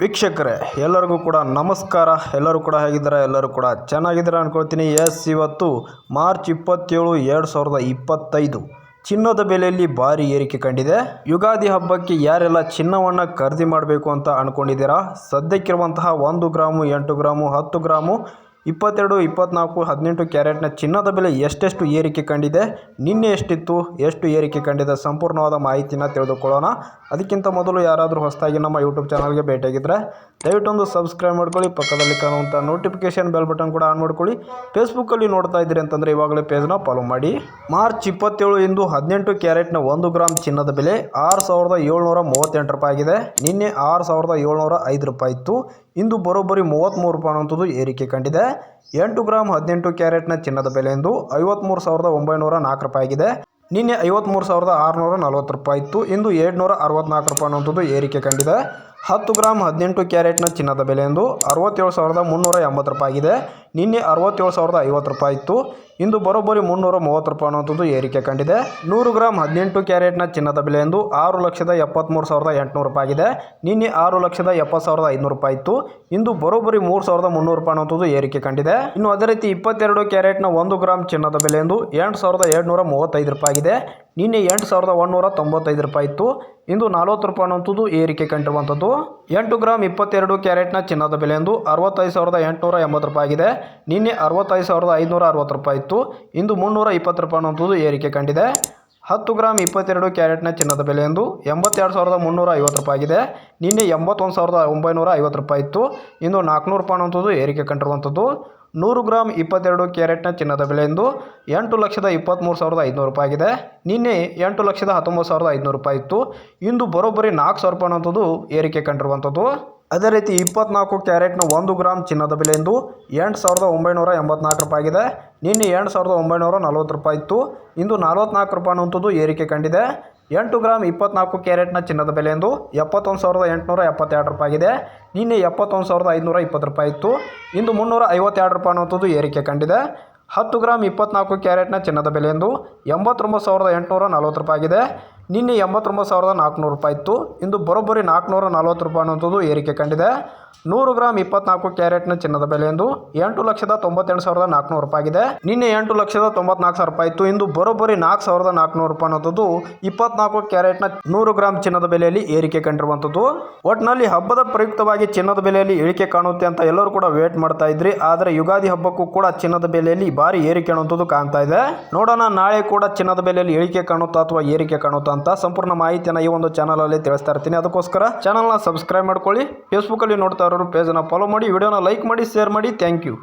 ವೀಕ್ಷಕರೇ, ಎಲ್ಲರಿಗೂ ಕೂಡ ನಮಸ್ಕಾರ. ಎಲ್ಲರೂ ಕೂಡ ಹೇಗಿದ್ದಾರೆ? ಎಲ್ಲರೂ ಕೂಡ ಚೆನ್ನಾಗಿದ್ದಾರೆ ಅಂದ್ಕೊಳ್ತೀನಿ ಎಸ್, ಇವತ್ತು ಮಾರ್ಚ್ ಇಪ್ಪತ್ತೇಳು, ಎರಡು ಸಾವಿರದ ಇಪ್ಪತ್ತೈದು. ಚಿನ್ನದ ಬೆಲೆಯಲ್ಲಿ ಭಾರಿ ಏರಿಕೆ ಕಂಡಿದೆ. ಯುಗಾದಿ ಹಬ್ಬಕ್ಕೆ ಯಾರೆಲ್ಲ ಚಿನ್ನವನ್ನು ಖರೀದಿ ಮಾಡಬೇಕು ಅಂತ ಅಂದ್ಕೊಂಡಿದ್ದೀರಾ ಸದ್ಯಕ್ಕಿರುವಂತಹ ಒಂದು ಗ್ರಾಮು, ಎಂಟು ಗ್ರಾಮು, ಹತ್ತು ಗ್ರಾಮು ಇಪ್ಪತ್ತೆರಡು ಇಪ್ಪತ್ತ್ನಾಲ್ಕು ಹದಿನೆಂಟು ಕ್ಯಾರೆಟ್ನ ಚಿನ್ನದ ಬೆಲೆ ಎಷ್ಟೆಷ್ಟು ಏರಿಕೆ ಕಂಡಿದೆ? ನಿನ್ನೆ ಎಷ್ಟಿತ್ತು? ಎಷ್ಟು ಏರಿಕೆ ಕಂಡಿದೆ? ಸಂಪೂರ್ಣವಾದ ಮಾಹಿತಿನ ತಿಳಿದುಕೊಳ್ಳೋಣ. ಅದಕ್ಕಿಂತ ಮೊದಲು ಯಾರಾದರೂ ಹೊಸದಾಗಿ ನಮ್ಮ ಯೂಟ್ಯೂಬ್ ಚಾನಲ್ಗೆ ಭೇಟಿಯಾಗಿದ್ದರೆ ದಯವಿಟ್ಟೊಂದು ಸಬ್ಸ್ಕ್ರೈಬ್ ಮಾಡ್ಕೊಳ್ಳಿ, ಪಕ್ಕದಲ್ಲಿ ಕಾಣುವಂಥ ನೋಟಿಫಿಕೇಷನ್ ಬೆಲ್ ಬಟನ್ ಕೂಡ ಆನ್ ಮಾಡ್ಕೊಳ್ಳಿ. ಫೇಸ್ಬುಕ್ಕಲ್ಲಿ ನೋಡ್ತಾ ಇದ್ದೀರಿ ಅಂತಂದರೆ ಇವಾಗಲೇ ಪೇಜ್ನ ಫಾಲೋ ಮಾಡಿ. ಮಾರ್ಚ್ ಇಪ್ಪತ್ತೇಳು ಇಂದು ಹದಿನೆಂಟು ಕ್ಯಾರೆಟ್ನ ಒಂದು ಗ್ರಾಮ್ ಚಿನ್ನದ ಬೆಲೆ ಆರು ಸಾವಿರದ ಏಳ್ನೂರ ಮೂವತ್ತೆಂಟು ರೂಪಾಯಿ ಆಗಿದೆ. ನಿನ್ನೆ ಆರು ಸಾವಿರದ ಏಳ್ನೂರ ಐದು ರೂಪಾಯಿ ಇತ್ತು. ಇಂದು ಬರೋಬ್ಬರಿ ಮೂವತ್ತ್ಮೂರು ರೂಪಾಯಿ ಅನ್ನುವಂಥದ್ದು ಏರಿಕೆ ಕಂಡಿದೆ. ಎಂಟು ಗ್ರಾಮ್ ಹದಿನೆಂಟು ಕ್ಯಾರೆಟ್ನ ಚಿನ್ನದ ಬೆಲೆ ಎಂದು ಐವತ್ತ್ಮೂರು ಸಾವಿರದ ಒಂಬೈನೂರ ನಾಲ್ಕು ರೂಪಾಯಿ ಆಗಿದೆ. ನಿನ್ನೆ ಐವತ್ತ್ಮೂರು ಸಾವಿರದ ಆರುನೂರ ನಲವತ್ತು ರೂಪಾಯಿ ಇತ್ತು. ಇಂದು ಏಳ್ನೂರ ಅರವತ್ತ್ನಾಲ್ಕು ರೂಪಾಯಿ ಅನ್ನುವಂಥದ್ದು ಏರಿಕೆ ಕಂಡಿದೆ. ಹತ್ತು ಗ್ರಾಮ್ ಹದಿನೆಂಟು ಕ್ಯಾರೆಟ್ನ ಚಿನ್ನದ ಬೆಲೆ ಎಂದು ಅರವತ್ತೇಳು ಸಾವಿರದ ಮುನ್ನೂರ ಎಂಬತ್ತು ರೂಪಾಯಿ ಆಗಿದೆ. ನಿನ್ನೆ ಅರವತ್ತೇಳು ಸಾವಿರದ ಐವತ್ತು ರೂಪಾಯಿ ಇತ್ತು. ಇಂದು ಬರೋಬ್ಬರಿ ಮುನ್ನೂರ ಮೂವತ್ತು ರೂಪಾಯಿ ಅನ್ನೋಂಥದ್ದು ಏರಿಕೆ ಕಂಡಿದೆ. ನೂರು ಗ್ರಾಮ್ ಹದಿನೆಂಟು ಕ್ಯಾರೆಟ್ನ ಚಿನ್ನದ ಬೆಲೆ ಎಂದು ಆರು ಲಕ್ಷದ ಎಪ್ಪತ್ತ್ಮೂರು ಸಾವಿರದ ಎಂಟುನೂರು ರೂಪಾಯಿ ಆಗಿದೆ. ನಿನ್ನೆ ಆರು ಲಕ್ಷದ ಎಪ್ಪತ್ತು ಸಾವಿರದ ಐನೂರು ರೂಪಾಯಿ ಇತ್ತು. ಇಂದು ಬರೋಬ್ಬರಿ ಮೂರು ಸಾವಿರದ ಮುನ್ನೂರು ರೂಪಾಯಿ ಅನ್ನೋಂಥದ್ದು ಏರಿಕೆ ಕಂಡಿದೆ. ಇನ್ನು ಅದೇ ರೀತಿ ಇಪ್ಪತ್ತೆರಡು ಕ್ಯಾರೆಟ್ನ ಒಂದು ಗ್ರಾಮ್ ಚಿನ್ನದ ಬೆಲೆ ಎಂದು ಎಂಟು ಸಾವಿರದ ಏಳ್ನೂರ ಮೂವತ್ತೈದು ರೂಪಾಯಿ ಆಗಿದೆ. ನಿನ್ನೆ ಎಂಟು ಸಾವಿರದ ಒಂದುನೂರ ತೊಂಬತ್ತೈದು ರೂಪಾಯಿ ಇತ್ತು. ಇಂದು ನಲವತ್ತು ರೂಪಾಯಿ ಅನ್ನುವಂಥದ್ದು ಏರಿಕೆ ಕಂಡಿರುವಂಥದ್ದು ಎಂಟು ಗ್ರಾಮ್ ಇಪ್ಪತ್ತೆರಡು ಕ್ಯಾರೆಟ್ನ ಚಿನ್ನದ ಬೆಲೆ ಎಂದು ಅರವತ್ತೈದು ಸಾವಿರದ ಎಂಟುನೂರ ಎಂಬತ್ತು ರೂಪಾಯಿ ಆಗಿದೆ. ನಿನ್ನೆ ಅರವತ್ತೈದು ಸಾವಿರದ ಐದುನೂರ ಅರವತ್ತು ರೂಪಾಯಿ ಇತ್ತು. ಇಂದು ಮುನ್ನೂರ ಇಪ್ಪತ್ತು ರೂಪಾಯಿ ಅನ್ನುವಂಥದ್ದು ಏರಿಕೆ ಕಂಡಿದೆ. ಹತ್ತು ಗ್ರಾಮ್ ಇಪ್ಪತ್ತೆರಡು ಕ್ಯಾರೆಟ್ನ ಚಿನ್ನದ ಬೆಲೆ ಎಂದು ಎಂಬತ್ತೆರಡು ಸಾವಿರದ ಮುನ್ನೂರ ಐವತ್ತು ರೂಪಾಯಿ ಆಗಿದೆ. ನಿನ್ನೆ ಎಂಬತ್ತೊಂದು ಸಾವಿರದ ಒಂಬೈನೂರ ಐವತ್ತು ರೂಪಾಯಿ ಇತ್ತು. ಇಂದು ನಾಲ್ಕುನೂರು ರೂಪಾಯಿ ಅನ್ನುವಂಥದ್ದು ಏರಿಕೆ ಕಂಡಿರುವಂಥದ್ದು. ನೂರು ಗ್ರಾಮ್ ಇಪ್ಪತ್ತೆರಡು ಕ್ಯಾರೆಟ್ನ ಚಿನ್ನದ ಬೆಲೆ ಎಂದು ಎಂಟು ಲಕ್ಷದ ಇಪ್ಪತ್ತ್ಮೂರು ಸಾವಿರದ ಐದುನೂರು ರೂಪಾಯಿ ಆಗಿದೆ. ನಿನ್ನೆ ಎಂಟು ಲಕ್ಷದ ಹತ್ತೊಂಬತ್ತು ಸಾವಿರದ ಐದುನೂರು ರೂಪಾಯಿ ಇತ್ತು. ಇಂದು ಬರೋಬ್ಬರಿ ನಾಲ್ಕು ಸಾವಿರ ರೂಪಾಯಿ ಅನ್ನೋಂಥದ್ದು ಏರಿಕೆ ಕಂಡಿರುವಂಥದ್ದು. ಅದೇ ರೀತಿ ಇಪ್ಪತ್ನಾಲ್ಕು ಕ್ಯಾರೆಟ್ನ ಒಂದು ಗ್ರಾಮ್ ಚಿನ್ನದ ಬೆಲೆ ಎಂದು ಎಂಟು ಸಾವಿರದ ಒಂಬೈನೂರ ಎಂಬತ್ನಾಲ್ಕು ರೂಪಾಯಿ ಆಗಿದೆ. ನಿನ್ನೆ ಎಂಟು ಸಾವಿರದ ಒಂಬೈನೂರ ನಲ್ವತ್ತು ರೂಪಾಯಿ ಇತ್ತು. ಇಂದು ನಲ್ವತ್ನಾಲ್ಕು ರೂಪಾಯಿ ಅನ್ನುವಂಥದ್ದು ಏರಿಕೆ ಕಂಡಿದೆ. ಎಂಟು ಗ್ರಾಮ್ ಇಪ್ಪತ್ನಾಲ್ಕು ಕ್ಯಾರೆಟ್ನ ಚಿನ್ನದ ಬೆಲೆ ಎಂದು ಎಪ್ಪತ್ತೊಂದು ಸಾವಿರದ ಎಂಟುನೂರ ಎಪ್ಪತ್ತೆರಡು ರೂಪಾಯಿ ಆಗಿದೆ ನಿನ್ನೆ ಎಪ್ಪತ್ತೊಂದು ಸಾವಿರದ ಐದುನೂರ ಇಪ್ಪತ್ತು ರೂಪಾಯಿ ಇತ್ತು. ಇಂದು ಮುನ್ನೂರ ಐವತ್ತೆರಡು ರೂಪಾಯಿ ಅನ್ನುವಂಥದ್ದು ಏರಿಕೆ ಕಂಡಿದೆ. ಹತ್ತು ಗ್ರಾಮ್ ಇಪ್ಪತ್ನಾಲ್ಕು ಕ್ಯಾರೆಟ್ನ ಚಿನ್ನದ ಬೆಲೆ ಎಂದು ಎಂಬತ್ತೊಂಬತ್ತು ಸಾವಿರದ ಎಂಟುನೂರ ನಲ್ವತ್ತು ರೂಪಾಯಿ ಆಗಿದೆ ನಿನ್ನೆ ಎಂಬತ್ತೊಂಬತ್ತು ಸಾವಿರದ ನಾಲ್ಕುನೂರು ರೂಪಾಯಿ ಇತ್ತು. ಇಂದು ಬರೋಬ್ಬರಿ ನಾಲ್ಕುನೂರ ನಲ್ವತ್ತು ರೂಪಾಯಿ ಅನ್ನುವಂಥದ್ದು ಏರಿಕೆ ಕಂಡಿದೆ. ನೂರು ಗ್ರಾಮ್ ಇಪ್ಪತ್ನಾಲ್ಕು ಕ್ಯಾರೆಟ್ನ ಚಿನ್ನದ ಬೆಲೆ ಎಂದು ಎಂಟು ಲಕ್ಷದ ತೊಂಬತ್ತೆಂಟು ಸಾವಿರದ ನಾಲ್ಕುನೂರು ರೂಪಾಯಿ ಆಗಿದೆ ನಿನ್ನೆ ಎಂಟು ಲಕ್ಷದ ತೊಂಬತ್ನಾಲ್ಕು ಸಾವಿರ ರೂಪಾಯಿ ಇತ್ತು. ಇಂದು ಬರೋಬ್ಬರಿ ನಾಲ್ಕು ಸಾವಿರದ ನಾಲ್ಕುನೂರು ರೂಪಾಯಿ ಅನ್ನೋದು ಇಪ್ಪತ್ನಾಲ್ಕು ಕ್ಯಾರೆಟ್ನ ನೂರು ಗ್ರಾಮ್ ಚಿನ್ನದ ಬೆಲೆಯಲ್ಲಿ ಏರಿಕೆ ಕಂಡಿರುವಂಥದ್ದು. ಒಟ್ಟಿನಲ್ಲಿ ಹಬ್ಬದ ಪ್ರಯುಕ್ತವಾಗಿ ಚಿನ್ನದ ಬೆಲೆಯಲ್ಲಿ ಇಳಿಕೆ ಕಾಣುತ್ತೆ ಅಂತ ಎಲ್ಲರೂ ಕೂಡ ವೇಟ್ ಮಾಡ್ತಾ ಇದ್ರಿ. ಆದರೆ ಯುಗಾದಿ ಹಬ್ಬಕ್ಕೂ ಕೂಡ ಚಿನ್ನದ ಬೆಲೆಯಲ್ಲಿ ಭಾರಿ ಏರಿಕೆ ಅನ್ನುವಂಥದ್ದು ಕಾಣ್ತಾ ಇದೆ. ನೋಡೋಣ ನಾಳೆ ಕೂಡ ಚಿನ್ನದ ಬೆಲೆಯಲ್ಲಿ ಇಳಿಕೆ ಕಾಣುತ್ತಾ ಅಥವಾ ಏರಿಕೆ ಕಾಣುತ್ತಾ ಅಂತ ಸಂಪೂರ್ಣ ಮಾಹಿತಿಯನ್ನು ಈ ಒಂದು ಚಾನಲಲ್ಲಿ ತಿಳಿಸ್ತಾ ಇರ್ತೀನಿ. ಅದಕ್ಕೋಸ್ಕರ ಚಾನಲ್ನ ಸಬ್ಸ್ಕ್ರೈಬ್ ಮಾಡ್ಕೊಳ್ಳಿ. ಫೇಸ್ಬುಕ್ಕಲ್ಲಿ ನೋಡ್ತಾ ಇರೋರು ಪೇಜನ್ನು ಫಾಲೋ ಮಾಡಿ ವಿಡಿಯೋನ ಲೈಕ್ ಮಾಡಿ ಶೇರ್ ಮಾಡಿ ಥ್ಯಾಂಕ್ ಯು